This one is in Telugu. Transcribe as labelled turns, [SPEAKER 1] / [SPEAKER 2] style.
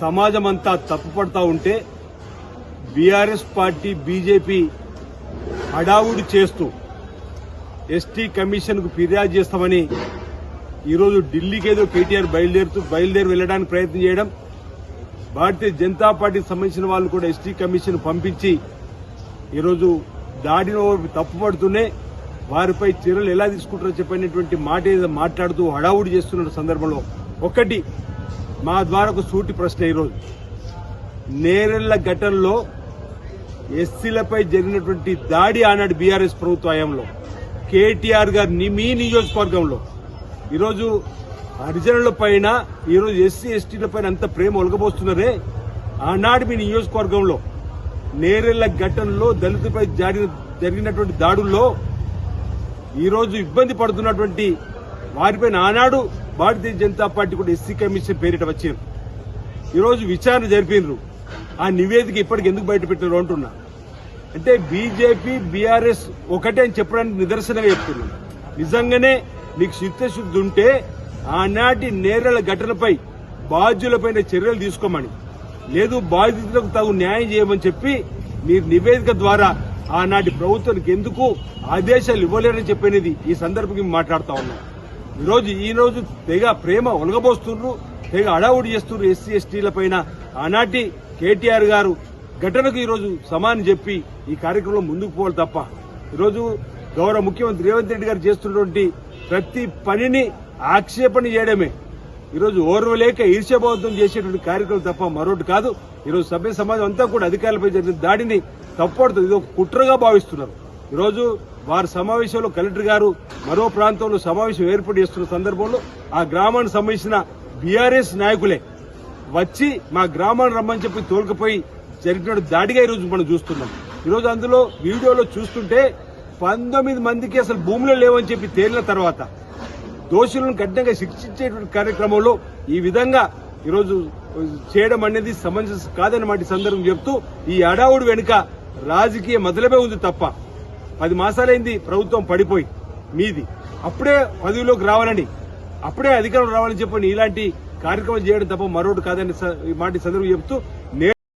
[SPEAKER 1] సమాజం అంతా తప్పుపడతా ఉంటే బీఆర్ఎస్ పార్టీ బీజేపీ హడావుడి చేస్తూ ఎస్టీ కమిషన్కు ఫిర్యాదు చేస్తామని ఈరోజు ఢిల్లీకి ఏదో కేటీఆర్ బయలుదేరుతూ బయలుదేరి వెళ్ళడానికి ప్రయత్నం చేయడం భారతీయ జనతా పార్టీకి సంబంధించిన వాళ్ళు కూడా ఎస్టీ కమిషన్ పంపించి ఈరోజు దాడిన తప్పుపడుతూనే వారిపై చర్యలు ఎలా తీసుకుంటారో చెప్పినటువంటి మాట ఏదో మాట్లాడుతూ హడావుడి చేస్తున్న సందర్భంలో ఒకటి మా ద్వారా ఒక సూటి ప్రశ్న ఈరోజు. నేరెళ్ళ ఘటనలో ఎస్సీలపై జరిగినటువంటి దాడి ఆనాడు బీఆర్ఎస్ ప్రభుత్వ హయాంలో కేటీఆర్ గారు ని- మీ నియోజకవర్గంలో. ఈరోజు హరిజనుల పైన ఈరోజు ఎస్సీ ఎస్టీల పైన అంత ప్రేమ ఒలగబోస్తున్నారే? ఆనాడు మీ నియోజకవర్గంలో నేరెళ్ళ ఘటనలో దళితులపై జరిగిన జరిగినటువంటి దాడుల్లో ఈరోజు ఇబ్బంది పడుతున్నటువంటి వారిపైన ఆనాడు భారతీయ జనతా పార్టీ కూడా ఎస్సీ కమిషన్ పేరిట వచ్చారు. ఈరోజు విచారణ జరిపినారు. ఆ నివేదిక ఇప్పటికి ఎందుకు బయట పెట్టారు అంటున్నా. అంటే బీజేపీ బీఆర్ఎస్ ఒకటే అని చెప్పడానికి నిదర్శనంగా చెప్తున్నాను నిజంగానే నీకు చిత్తశుద్ధి ఉంటే ఆనాటి నేరల ఘటనపై బాధ్యులపైన చర్యలు తీసుకోమని లేదు బాధితులకు తగు న్యాయం చేయమని చెప్పి మీరు నివేదిక ద్వారా ఆనాటి ప్రభుత్వానికి ఎందుకు ఆదేశాలు ఇవ్వలేరని చెప్పినది ఈ సందర్భంగా మేము మాట్లాడుతా ఉన్నాం. ఈరోజు ఈ రోజు తెగ ప్రేమ ఒలగబోస్తున్నారు తెగ అడావుడి చేస్తున్నారు ఎస్సీ ఎస్టీల పైన. ఆనాటి కేటీఆర్ గారు ఘటనకు ఈరోజు సమానం చెప్పి ఈ కార్యక్రమంలో ముందుకు పోవాలి తప్ప. ఈరోజు గౌరవ ముఖ్యమంత్రి రేవంత్ రెడ్డి గారు చేస్తున్నటువంటి ప్రతి పనిని ఆక్షేపణ చేయడమే. ఈరోజు ఓర్వలేక ఈర్ష్యబోధం చేసేటువంటి కార్యక్రమం తప్ప మరొకటి కాదు. ఈరోజు సభ్య సమాజం అంతా కూడా అధికారులపై జరిగిన దాడిని తప్పడుతుంది. ఇది ఒక కుట్రగా భావిస్తున్నారు. ఈరోజు వారి సమావేశంలో కలెక్టర్ గారు మరో ప్రాంతంలో సమావేశం ఏర్పాటు చేస్తున్న సందర్భంలో ఆ గ్రామానికి సంబంధించిన బీఆర్ఎస్ నాయకులే వచ్చి మా గ్రామాన్ని రమ్మని చెప్పి తోలుకుపోయి జరిపిన దాడిగా ఈరోజు మనం చూస్తున్నాం. ఈరోజు అందులో వీడియోలో చూస్తుంటే పంతొమ్మిది మందికి అసలు భూములు లేవని చెప్పి తేలిన తర్వాత దోషులను కఠినంగా శిక్షించేటువంటి కార్యక్రమంలో ఈ విధంగా ఈరోజు చేయడం అనేది సమంజసం కాదని మాట సందర్భం చెప్తూ ఈ అడావుడు వెనుక రాజకీయ మొదలమే ఉంది తప్ప పది మాసాలైంది ప్రభుత్వం పడిపోయి. మీది. అప్పుడే పదవిలోకి రావాలని అప్పుడే అధికారం రావాలని చెప్పని ఇలాంటి కార్యక్రమం చేయడం తప్ప మరొకటి కాదని స- మాట సందర్భం చెప్తూ